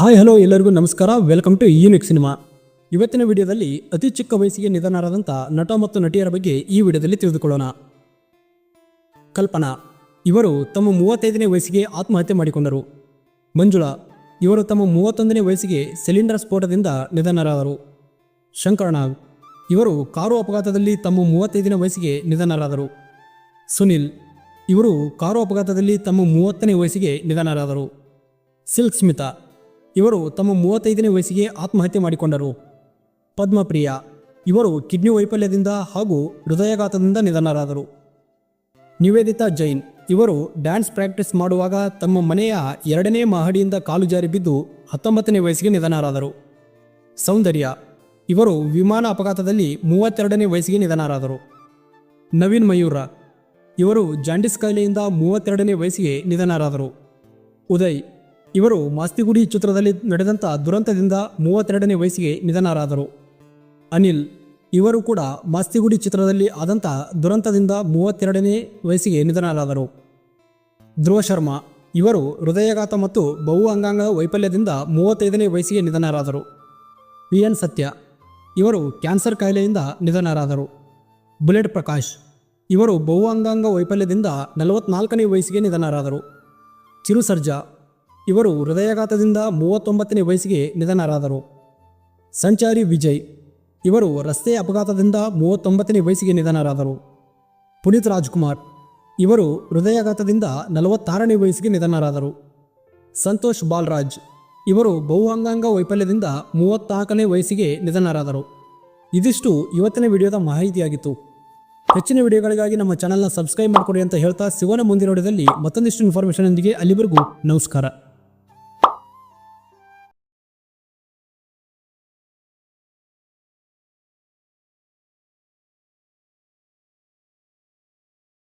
Hi, hello, ಎಲ್ಲರಿಗೂ ನಮಸ್ಕಾರ. Welcome to unique cinema ಇವತ್ತಿನ ವಿಡಿಯೋದಲ್ಲಿ ಅತಿ ಚಿಕ್ಕ ವಯಸ್ಸಿಗೆ ನಿಧನರಾದಂಥ ನಟ ಮತ್ತು ನಟಿಯರ ಬಗ್ಗೆ ಈ ವಿಡಿಯೋದಲ್ಲಿ ತಿಳಿದುಕೊಳ್ಳೋಣ. ಕಲ್ಪನಾ, ಇವರು ತಮ್ಮ ಮೂವತ್ತೈದನೇ ವಯಸ್ಸಿಗೆ ಆತ್ಮಹತ್ಯೆ ಮಾಡಿಕೊಂಡರು. ಮಂಜುಳಾ, ಇವರು ತಮ್ಮ ಮೂವತ್ತೊಂದನೇ ವಯಸ್ಸಿಗೆ ಸಿಲಿಂಡರ್ ಸ್ಫೋಟದಿಂದ ನಿಧನರಾದರು. ಶಂಕರ್ನಾಗ್ ಇವರು ಕಾರು ಅಪಘಾತದಲ್ಲಿ ತಮ್ಮ ಮೂವತ್ತೈದನೇ ವಯಸ್ಸಿಗೆ ನಿಧನರಾದರು. ಸುನಿಲ್, ಇವರು ಕಾರು ಅಪಘಾತದಲ್ಲಿ ತಮ್ಮ ಮೂವತ್ತನೇ ವಯಸ್ಸಿಗೆ ನಿಧನರಾದರು. ಸಿಲ್ಕ್ ಸ್ಮಿತಾ ಇವರು ತಮ್ಮ ಮೂವತ್ತೈದನೇ ವಯಸ್ಸಿಗೆ ಆತ್ಮಹತ್ಯೆ ಮಾಡಿಕೊಂಡರು. ಪದ್ಮಪ್ರಿಯ, ಇವರು ಕಿಡ್ನಿ ವೈಫಲ್ಯದಿಂದ ಹಾಗೂ ಹೃದಯಾಘಾತದಿಂದ ನಿಧನರಾದರು. ನಿವೇದಿತಾ ಜೈನ್, ಇವರು ಡ್ಯಾನ್ಸ್ ಪ್ರಾಕ್ಟೀಸ್ ಮಾಡುವಾಗ ತಮ್ಮ ಮನೆಯ ಎರಡನೇ ಮಹಡಿಯಿಂದ ಕಾಲು ಜಾರಿ ಬಿದ್ದು ಹತ್ತೊಂಬತ್ತನೇ ವಯಸ್ಸಿಗೆ ನಿಧನರಾದರು. ಸೌಂದರ್ಯ, ಇವರು ವಿಮಾನ ಅಪಘಾತದಲ್ಲಿ ಮೂವತ್ತೆರಡನೇ ವಯಸ್ಸಿಗೆ ನಿಧನರಾದರು. ನವೀನ್ ಮಯೂರ, ಇವರು ಜಾಂಡಿಸ್ ಕಾಯಿಲೆಯಿಂದ ಮೂವತ್ತೆರಡನೇ ವಯಸ್ಸಿಗೆ ನಿಧನರಾದರು. ಉದಯ್ ಇವರು ಮಾಸ್ತಿಗುಡಿ ಚಿತ್ರದಲ್ಲಿ ನಡೆದಂಥ ದುರಂತದಿಂದ ಮೂವತ್ತೆರಡನೇ ವಯಸ್ಸಿಗೆ ನಿಧನರಾದರು. ಅನಿಲ್, ಇವರು ಕೂಡ ಮಾಸ್ತಿಗುಡಿ ಚಿತ್ರದಲ್ಲಿ ಆದಂಥ ದುರಂತದಿಂದ ಮೂವತ್ತೆರಡನೇ ವಯಸ್ಸಿಗೆ ನಿಧನರಾದರು. ಧ್ರುವ ಶರ್ಮಾ, ಇವರು ಹೃದಯಾಘಾತ ಮತ್ತು ಬಹು ಅಂಗಾಂಗ ವೈಫಲ್ಯದಿಂದ ಮೂವತ್ತೈದನೇ ವಯಸ್ಸಿಗೆ ನಿಧನರಾದರು. ವಿ ಎನ್ ಸತ್ಯ, ಇವರು ಕ್ಯಾನ್ಸರ್ ಕಾಯಿಲೆಯಿಂದ ನಿಧನರಾದರು. ಬುಲೆಟ್ ಪ್ರಕಾಶ್, ಇವರು ಬಹು ಅಂಗಾಂಗ ವೈಫಲ್ಯದಿಂದ ನಲವತ್ನಾಲ್ಕನೇ ವಯಸ್ಸಿಗೆ ನಿಧನರಾದರು. ಚಿರು ಸರ್ಜಾ ಇವರು ಹೃದಯಾಘಾತದಿಂದ ಮೂವತ್ತೊಂಬತ್ತನೇ ವಯಸ್ಸಿಗೆ ನಿಧನರಾದರು. ಸಂಚಾರಿ ವಿಜಯ್, ಇವರು ರಸ್ತೆ ಅಪಘಾತದಿಂದ ಮೂವತ್ತೊಂಬತ್ತನೇ ವಯಸ್ಸಿಗೆ ನಿಧನರಾದರು. ಪುನೀತ್ ರಾಜ್ಕುಮಾರ್, ಇವರು ಹೃದಯಾಘಾತದಿಂದ ನಲವತ್ತಾರನೇ ವಯಸ್ಸಿಗೆ ನಿಧನರಾದರು. ಸಂತೋಷ್ ಬಾಲ್ರಾಜ್, ಇವರು ಬಹು ಅಂಗಾಂಗ ವೈಫಲ್ಯದಿಂದ ಮೂವತ್ತಾಲ್ಕನೇ ವಯಸ್ಸಿಗೆ ನಿಧನರಾದರು. ಇದಿಷ್ಟು ಇವತ್ತಿನ ವಿಡಿಯೋದ ಮಾಹಿತಿಯಾಗಿತ್ತು. ಹೆಚ್ಚಿನ ವಿಡಿಯೋಗಳಿಗಾಗಿ ನಮ್ಮ ಚಾನಲ್ನ ಸಬ್ಸ್ಕ್ರೈಬ್ ಮಾಡಿಕೊಡಿ ಅಂತ ಹೇಳ್ತಾ ಶಿವನ ವಿಡಿಯೋದಲ್ಲಿ ಮತ್ತೊಂದಿಷ್ಟು ಇನ್ಫಾರ್ಮೇಷನ್ನೊಂದಿಗೆ ಅಲ್ಲಿವರೆಗೂ ನಮಸ್ಕಾರ.